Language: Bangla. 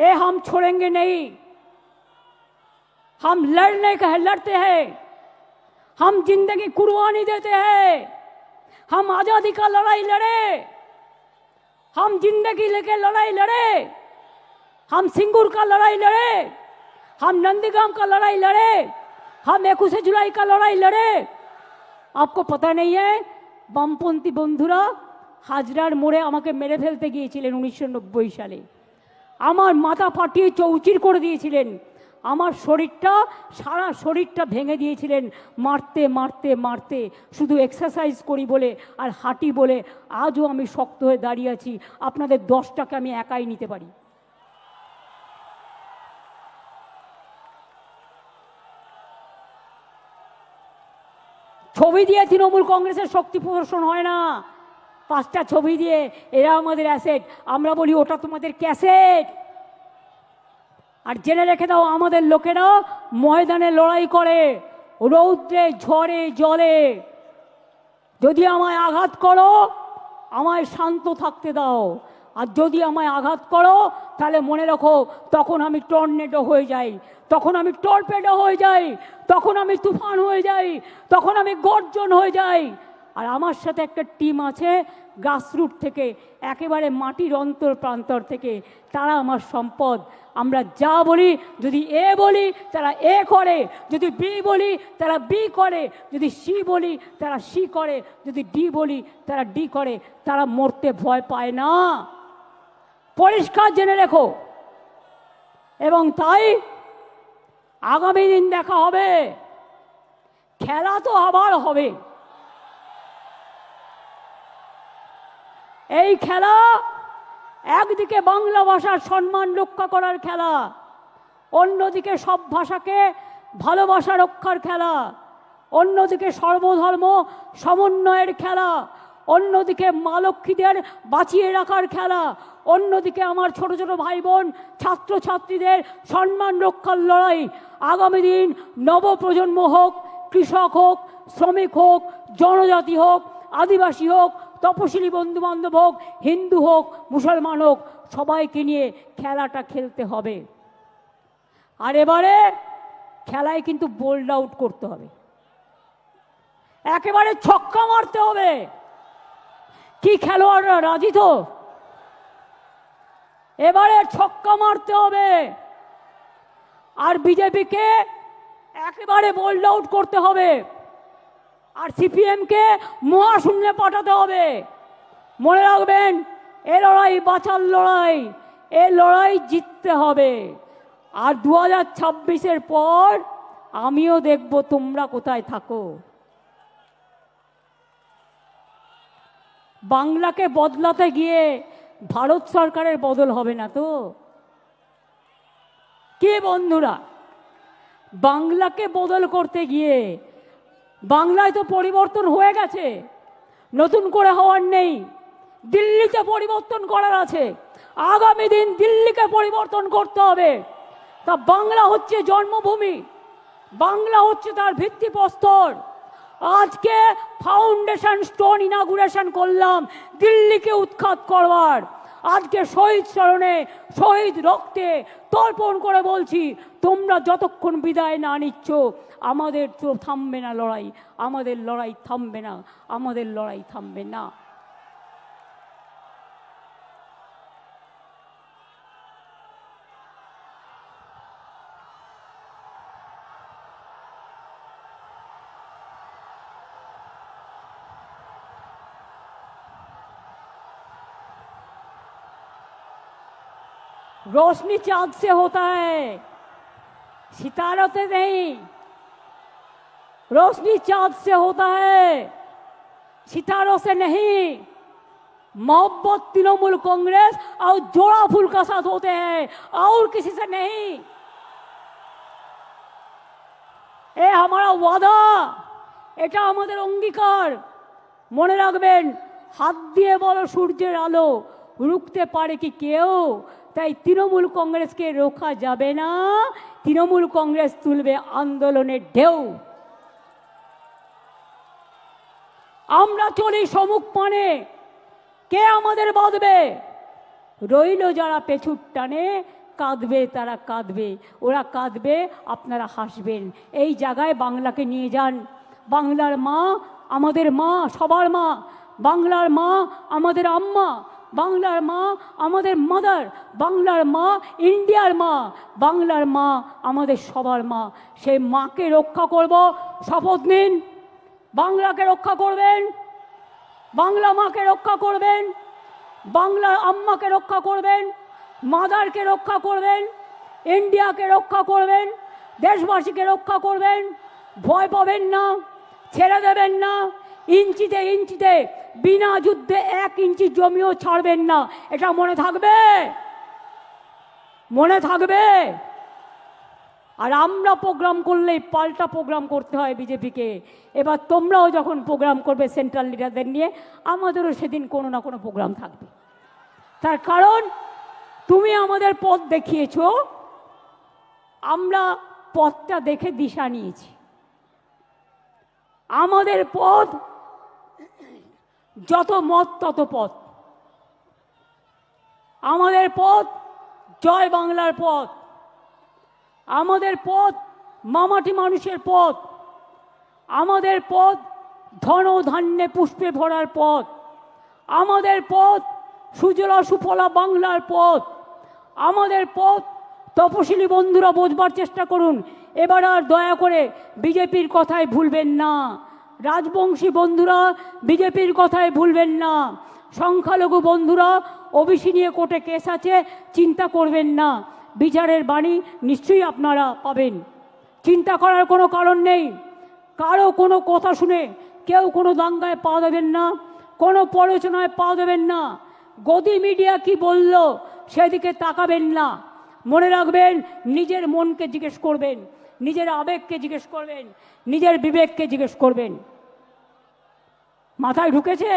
ए हम छोड़ेंगे नहीं हम लड़ने का लड़ते हैं हम जिंदगी कुर्बानी देते हैं हम आजादी का लड़ाई लड़े हम जिंदगी लेके लड़ाई लड़े हम सिंगूर का लड़ाई लड़े हम नंदीगाम का लड़ाई लड़े हम एकुशे जुलाई का लड़ाई लड़े आपको पता नहीं है বামপন্থী বন্ধুরা হাজরার মোড়ে আমাকে মেরে ফেলতে গিয়েছিলেন উনিশশো নব্বই সালে আমার মাথা ফাটিয়ে চৌচির করে দিয়েছিলেন। আমার শরীরটা, সারা শরীরটা ভেঙে দিয়েছিলেন। মারতে মারতে মারতে, শুধু এক্সারসাইজ করি বলে আর হাঁটি বলে আজও আমি শক্ত হয়ে দাঁড়িয়ে আছি। আপনাদের দশটাকে আমি একাই নিতে পারি। ছবি দিয়ে তৃণমূল কংগ্রেসের শক্তি প্রদর্শন হয় না। পাঁচটা ছবি দিয়ে, এরা আমাদের অ্যাসেট আমরা বলি, ওটা তোমাদের ক্যাসেট আর জেনে রেখে দাও আমাদের লোকেরা ময়দানে লড়াই করে, রৌদ্রে, ঝড়ে, জলে। যদি আমায় আঘাত করো, আমায় শান্ত থাকতে দাও। আর যদি আমায় আঘাত করো, তাহলে মনে রাখো, তখন আমি টর্নেডো হয়ে যাই, তখন আমি টর্পেডো হয়ে যাই, তখন আমি তুফান হয়ে যাই, তখন আমি গর্জন হয়ে যাই। আর আমার সাথে একটা টিম আছে গ্রাসরুট থেকে, একেবারে মাটির অন্তর প্রান্তর থেকে। তারা আমার সম্পদ। আমরা যা বলি, যদি এ বলি, তারা এ করে। যদি বি বলি, তারা বি করে। যদি সি বলি, তারা সি করে। যদি ডি বলি, তারা ডি করে। তারা মরতে ভয় পায় না। পরিষ্কার জেনে রেখো। এবং তাই আগামী দিন দেখা হবে। খেলা তো আবার হবে। এই খেলা একদিকে বাংলা ভাষার সম্মান রক্ষা করার খেলা, অন্যদিকে সব ভাষাকে ভালোবাসা রক্ষার খেলা, অন্যদিকে সর্বধর্ম সমন্বয়ের খেলা, অন্যদিকে মা লক্ষ্মীদের বাঁচিয়ে রাখার খেলা, অন্যদিকে আমার ছোট ছোট ভাই বোন ছাত্রছাত্রীদের সম্মান রক্ষার লড়াই। আগামী দিন নবপ্রজন্ম হোক, কৃষক হোক, শ্রমিক হোক, জনজাতি হোক, আদিবাসী হোক তপশিলি বন্ধু বান্ধব হোক, হিন্দু হোক, মুসলমান হোক, সবাইকে নিয়ে খেলাটা খেলতে হবে। আর এবারে খেলায় কিন্তু বোল্ড আউট করতে হবে। একেবারে ছক্কা মারতে হবে। কি খেলোয়াড়রা, রাজি তো? এবারে ছক্কা মারতে হবে। আর বিজেপিকে একেবারে বোল্ড আউট করতে হবে। আর সিপিএমকে মহাশূন্যে পাঠাতে হবে। মনে রাখবেন, এ লড়াই বাঁচার লড়াই, এ লড়াই জিততে হবে। আর দু হাজার ছাব্বিশের পর আমিও দেখব তোমরা কোথায় থাকো। বাংলাকে বদলাতে গিয়ে ভারত সরকারের বদল হবে না তো? কে বন্ধুরা, বাংলাকে বদল করতে গিয়ে বাংলায় তো পরিবর্তন হয়ে গেছে। নতুন করে হওয়ার নেই। দিল্লিতে পরিবর্তন করার আছে। আগামী দিন দিল্লিকে পরিবর্তন করতে হবে। তা বাংলা হচ্ছে জন্মভূমি। বাংলা হচ্ছে তার ভিত্তিপ্রস্তর আজকে ফাউন্ডেশন স্টোন ইনাগুরেশন করলাম। দিল্লিকে উৎখাত করবার। আজকে শহীদ স্মরণে, শহীদ রক্তে তর্পণ করে বলছি, তোমরা যতক্ষণ বিদায় না নিচ্ছ, আমাদের তো থামবে না লড়াই, আমাদের লড়াই থামবে না, আমাদের লড়াই থামবে না। रोशनी चांद से होता है सितारों से नहीं रोशनी चांद से होता है सितारों से नहीं मोहब्बत तृणमूल कांग्रेस और जोड़ा फूल का साथ होते हैं और किसी से नहीं এ আমার ওয়াদা এটা আমাদের অঙ্গীকার মনে রাখবেন হাত দিয়ে বলো সূর্যের আলো রুখতে পারে কি কেউ তাই তৃণমূল কংগ্রেসকে রোখা যাবে না। তৃণমূল কংগ্রেস তুলবে আন্দোলনের ঢেউ। আমরা চলি সমুখ পানে। কে আমাদের বাঁধবে? রইল যারা পেছুর টানে, কাঁদবে তারা কাঁদবে। ওরা কাঁদবে, আপনারা হাসবেন। এই জায়গায় বাংলাকে নিয়ে যান। বাংলার মা আমাদের মা, সবার মা। বাংলার মা আমাদের আম্মা। বাংলার মা আমাদের মাদার বাংলার মা ইন্ডিয়ার মা, বাংলার মা আমাদের সবার মা। সেই মাকে রক্ষা করব, শপথ নিন। বাংলাকে রক্ষা করবেন। বাংলা মাকে রক্ষা করবেন। বাংলার আম্মাকে রক্ষা করবেন। মাদারকে রক্ষা করবেন। ইন্ডিয়াকে রক্ষা করবেন। দেশবাসীকে রক্ষা করবেন। ভয় পাবেন না। ছেড়ে দেবেন না। ইঞ্চিতে ইঞ্চিতে বিনা যুদ্ধে এক ইঞ্চি জমিও ছাড়বেন না। এটা মনে থাকবে? মনে থাকবে? আর আমরা প্রোগ্রাম করলেই পাল্টা প্রোগ্রাম করতে হয় বিজেপিকে। এবার তোমরাও যখন প্রোগ্রাম করবে সেন্ট্রাল লিডারদের নিয়ে, আমাদেরও সেদিন কোনো না কোনো প্রোগ্রাম থাকবে। তার কারণ, তুমি আমাদের পথ দেখিয়েছ। আমরা পথটা দেখে দিশা নিয়েছি। আমাদের পথ যত মত, তত পথ। আমাদের পথ জয় বাংলার পথ। আমাদের পথ মামাটি মানুষের পথ। আমাদের পথ ধন ধান্যে পুষ্পে ভরার পথ। আমাদের পথ সুজলা সুফলা বাংলার পথ। আমাদের পথ তপশিলি বন্ধুরা বোঝবার চেষ্টা করুন। এবার আর দয়া করে বিজেপির কথায় ভুলবেন না। রাজবংশী বন্ধুরা, বিজেপির কথায় ভুলবেন না। সংখ্যালঘু বন্ধুরা, ওবিসি নিয়ে কোর্টে কেস আছে, চিন্তা করবেন না। বিচারের বাণী নিশ্চয়ই আপনারা পাবেন। চিন্তা করার কোনো কারণ নেই। কারও কোনো কথা শুনে কেউ কোনো দাঙ্গায় পা দেবেন না, কোনো প্ররোচনায় পা দেবেন না। গদি মিডিয়া কি বলল, সেদিকে তাকাবেন না। মনে রাখবেন, নিজের মনকে জিজ্ঞেস করবেন। নিজের আবেগকে জিজ্ঞেস করবেন নিজের বিবেককে জিজ্ঞেস করবেন। মাথায় ঢুকেছে?